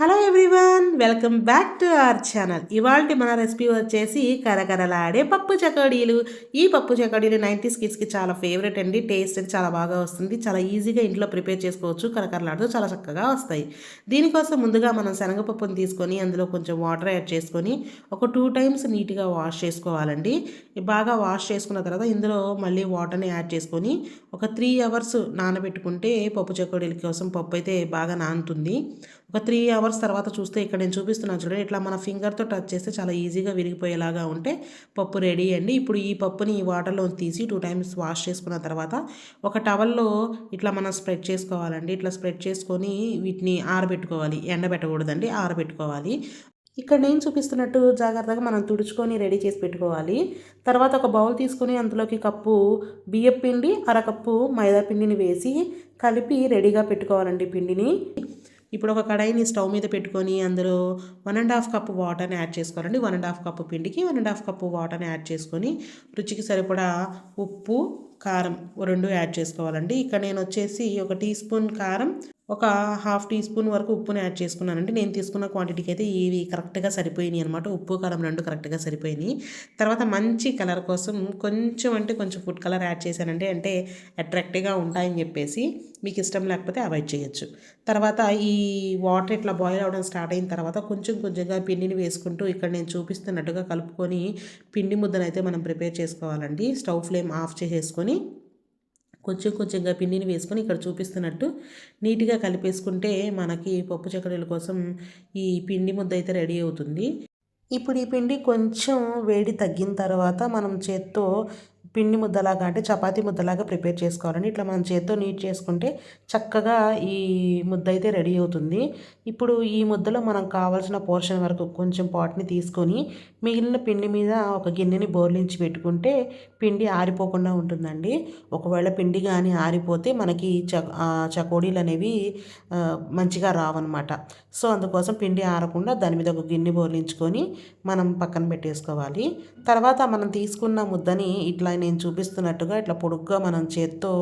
Hello everyone welcome back to our channel. ఇవాళ మన recipe వచ్చేసి కరకరలాడే పప్పు చకోడీలు. ఈ పప్పు చకోడీలు నైంటీస్ కిడ్స్కి చాలా ఫేవరెట్ అండి. టేస్ట్ అని చాలా బాగా వస్తుంది. చాలా ఈజీగా ఇంట్లో ప్రిపేర్ చేసుకోవచ్చు. కరకరలాడుతూ చాలా చక్కగా వస్తాయి. దీనికోసం ముందుగా మనం శనగపప్పును తీసుకొని అందులో కొంచెం వాటర్ యాడ్ చేసుకొని ఒక టూ టైమ్స్ నీట్గా వాష్ చేసుకోవాలండి. బాగా వాష్ చేసుకున్న తర్వాత ఇందులో మళ్ళీ వాటర్ని యాడ్ చేసుకొని ఒక త్రీ అవర్స్ నానబెట్టుకుంటే పప్పు చకోడీల కోసం పప్పు అయితే బాగా నానుతుంది. ఒక త్రీ అవర్స్ అవర్స్ తర్వాత చూస్తే ఇక్కడ నేను చూపిస్తున్నాను చూడండి. ఇట్లా మన ఫింగర్తో టచ్ చేస్తే చాలా ఈజీగా విరిగిపోయేలాగా ఉంటే పప్పు రెడీ అండి. ఇప్పుడు ఈ పప్పుని ఈ వాటర్లో తీసి టూ టైమ్స్ వాష్ చేసుకున్న తర్వాత ఒక టవల్లో ఇట్లా మనం స్ప్రెడ్ చేసుకోవాలండి. ఇట్లా స్ప్రెడ్ చేసుకొని వీటిని ఆరబెట్టుకోవాలి. ఎండబెట్టకూడదండి ఆరబెట్టుకోవాలి. ఇక్కడ నేను చూపిస్తున్నట్టు జాగ్రత్తగా మనం తుడుచుకొని రెడీ చేసి పెట్టుకోవాలి. తర్వాత ఒక బౌల్ తీసుకొని అందులోకి కప్పు బియ్యం పిండి అరకప్పు మైదా పిండిని వేసి కలిపి రెడీగా పెట్టుకోవాలండి పిండిని. ఇప్పుడు ఒక కడాయిని స్టవ్ మీద పెట్టుకొని అందులో వన్ అండ్ హాఫ్ కప్ వాటర్ని యాడ్ చేసుకోవాలండి. వన్ అండ్ హాఫ్ కప్పు పిండికి వన్ అండ్ హాఫ్ కప్పు వాటర్ని యాడ్ చేసుకొని రుచికి సరిపడా ఉప్పు కారం రెండు యాడ్ చేసుకోవాలండి. ఇక్కడ నేను వచ్చేసి ఒక టీ స్పూన్ కారం ఒక హాఫ్ టీ స్పూన్ వరకు ఉప్పుని యాడ్ చేసుకున్నానండి. నేను తీసుకున్న క్వాంటిటీకి అయితే ఇవి కరెక్ట్గా సరిపోయినాయి అనమాట ఉప్పు కారం రెండు కరెక్ట్గా సరిపోయినాయి. తర్వాత మంచి కలర్ కోసం కొంచెం అంటే కొంచెం ఫుడ్ కలర్ యాడ్ చేశానండి. అంటే అట్రాక్టివ్గా ఉంటాయని చెప్పేసి మీకు ఇష్టం లేకపోతే అవాయిడ్ చేయొచ్చు. తర్వాత ఈ వాటర్ ఇట్లా బాయిల్ అవడం స్టార్ట్ అయిన తర్వాత కొంచెం కొంచెంగా పిండిని వేసుకుంటూ ఇక్కడ నేను చూపిస్తున్నట్టుగా కలుపుకొని పిండి ముద్దనైతే మనం ప్రిపేర్ చేసుకోవాలండి. స్టవ్ ఫ్లేమ్ ఆఫ్ చేసేసుకొని కొంచెం కొంచెంగా పిండిని వేసుకొని ఇక్కడ చూపిస్తున్నట్టు నీట్గా కలిపేసుకుంటే మనకి పప్పు చక్కడీల కోసం ఈ పిండి ముద్ద అయితే రెడీ అవుతుంది. ఇప్పుడు ఈ పిండి కొంచెం వేడి తగ్గిన తర్వాత మనం చేత్తో పిండి ముద్దలాగా అంటే చపాతీ ముద్దలాగా ప్రిపేర్ చేసుకోవాలండి ఇట్లా మనం చేత్తో నీట్ చేసుకుంటే చక్కగా ఈ ముద్ద అయితే రెడీ అవుతుంది. ఇప్పుడు ఈ ముద్దలో మనం కావాల్సిన పోర్షన్ వరకు కొంచెం పాట్ని తీసుకొని మిగిలిన పిండి మీద ఒక గిన్నెని బోర్లించి పెట్టుకుంటే పిండి ఆరిపోకుండా ఉంటుందండి. ఒకవేళ పిండి కానీ ఆరిపోతే మనకి చ చకోడీలు అనేవి మంచిగా రావన్నమాట. సో అందుకోసం పిండి ఆరకుండా దాని మీద ఒక గిన్నె బోర్లించుకొని మనం పక్కన పెట్టేసుకోవాలి. తర్వాత మనం తీసుకున్న ముద్దని ఇట్లా నేను చూపిస్తున్నట్టుగా ఇట్లా పొడుగ్గా మనం చేత్తో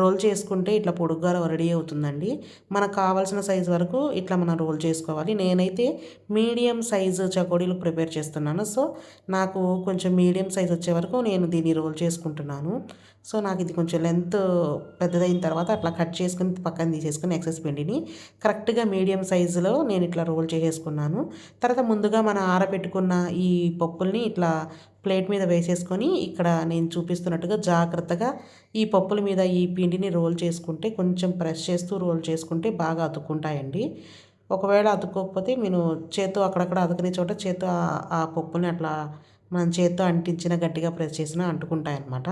రోల్ చేసుకుంటే ఇట్లా పొడుగ్గా రెడీ అవుతుందండి. మనకు కావాల్సిన సైజు వరకు ఇట్లా మనం రోల్ చేసుకోవాలి. నేనైతే మీడియం సైజు చకోడీలు ప్రిపేర్ చేస్తున్నాను. సో నాకు కొంచెం మీడియం సైజ్ వచ్చే వరకు నేను దీన్ని రోల్ చేసుకుంటున్నాను. సో నాకు ఇది కొంచెం లెంత్ పెద్దదైన తర్వాత అట్లా కట్ చేసుకుని పక్కన తీసేసుకుని ఎక్సెస్ పిండిని కరెక్ట్గా మీడియం సైజులో నేను ఇట్లా రోల్ చేసేసుకున్నాను. తర్వాత ముందుగా మనం ఆరబెట్టుకున్న ఈ పప్పుల్ని ఇట్లా ప్లేట్ మీద వేసేసుకొని ఇక్కడ నేను చూపిస్తున్నట్టుగా జాగ్రత్తగా ఈ పప్పుల మీద ఈ పిండిని రోల్ చేసుకుంటే కొంచెం ప్రెస్ చేస్తూ రోల్ చేసుకుంటే బాగా అతుక్కుంటాయండి. ఒకవేళ అతుక్కోకపోతే నేను చేత్తో అక్కడక్కడ అతుకునే చోట చేత్తో ఆ పప్పుని అట్లా మనం చేత్తో అంటించిన గట్టిగా ప్రెస్ చేసినా అంటుకుంటాయి అన్నమాట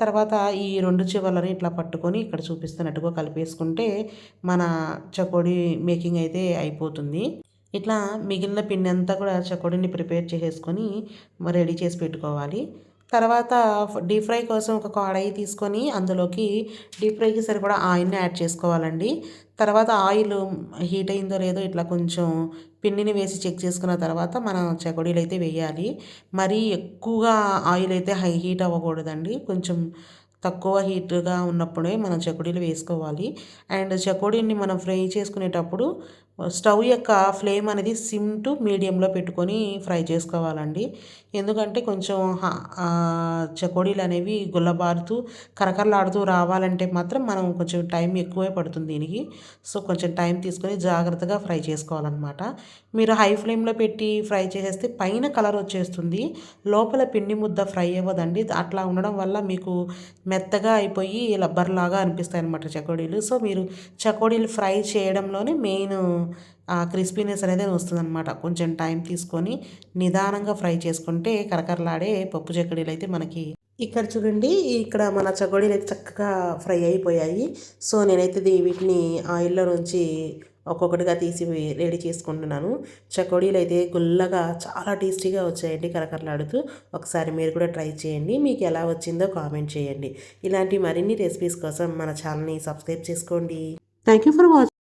తర్వాత ఈ రెండు చివర్లని ఇట్లా పట్టుకొని ఇక్కడ చూపిస్తున్నట్టుగా కలిపేసుకుంటే మన చకోడీ మేకింగ్ అయితే అయిపోతుంది. ఇట్లా మిగిలిన పిండి అంతా కూడా చకోడీని ప్రిపేర్ చేసేసుకొని రెడీ చేసి పెట్టుకోవాలి. తర్వాత డీప్ ఫ్రై కోసం ఒక కడాయి తీసుకొని అందులోకి డీప్ ఫ్రైకి సరిపడా ఆయిల్ని యాడ్ చేసుకోవాలండి. తర్వాత ఆయిల్ హీట్ అయిందో లేదో ఇట్లా కొంచెం పిండిని వేసి చెక్ చేసుకున్న తర్వాత మనం చకోడీలు అయితే వేయాలి. మరీ ఎక్కువగా ఆయిల్ అయితే హై హీట్ అవ్వకూడదండి. కొంచెం తక్కువ హీట్గా ఉన్నప్పుడే మనం చకోడీలు వేసుకోవాలి. అండ్ చకోడీని మనం ఫ్రై చేసుకునేటప్పుడు స్టవ్ యొక్క ఫ్లేమ్ అనేది సిమ్ టు మీడియంలో పెట్టుకొని ఫ్రై చేసుకోవాలండి. ఎందుకంటే కొంచెం చకోడీలు అనేవి గుల్లబారుతూ కరకరలాడుతూ రావాలంటే మాత్రం మనం కొంచెం టైం ఎక్కువే పడుతుంది దీనికి. సో కొంచెం టైం తీసుకొని జాగ్రత్తగా ఫ్రై చేసుకోవాలన్నమాట. మీరు హై ఫ్లేమ్లో పెట్టి ఫ్రై చేసేస్తే పైన కలర్ వచ్చేస్తుంది. లోపల పిండి ముద్ద ఫ్రై అవ్వదండి. అట్లా ఉండడం వల్ల మీకు మెత్తగా అయిపోయి లబ్బర్లాగా అనిపిస్తాయి అనమాట చకోడీలు. సో మీరు చకోడీలు ఫ్రై చేయడంలోనే మెయిన్ ఆ క్రిస్పీనెస్ అనేది వస్తుందన్నమాట. కొంచెం టైం తీసుకొని నిదానంగా ఫ్రై చేసుకుంటే కరకరలాడే పప్పు చెక్కడీలు అయితే మనకి ఇక్కడ చూడండి ఇక్కడ మన చకోడీలు అయితే చక్కగా ఫ్రై అయిపోయాయి. సో నేనైతే వీటిని ఆయిల్లో నుంచి ఒక్కొక్కటిగా తీసి రెడీ చేసుకుంటున్నాను. చకోడీలు అయితే గుల్లగా చాలా టేస్టీగా వచ్చాయండి కరకరలాడుతూ. ఒకసారి మీరు కూడా ట్రై చేయండి. మీకు ఎలా వచ్చిందో కామెంట్ చేయండి. ఇలాంటి మరిన్ని రెసిపీస్ కోసం మన ఛానల్ని సబ్స్క్రైబ్ చేసుకోండి. Thank you for watching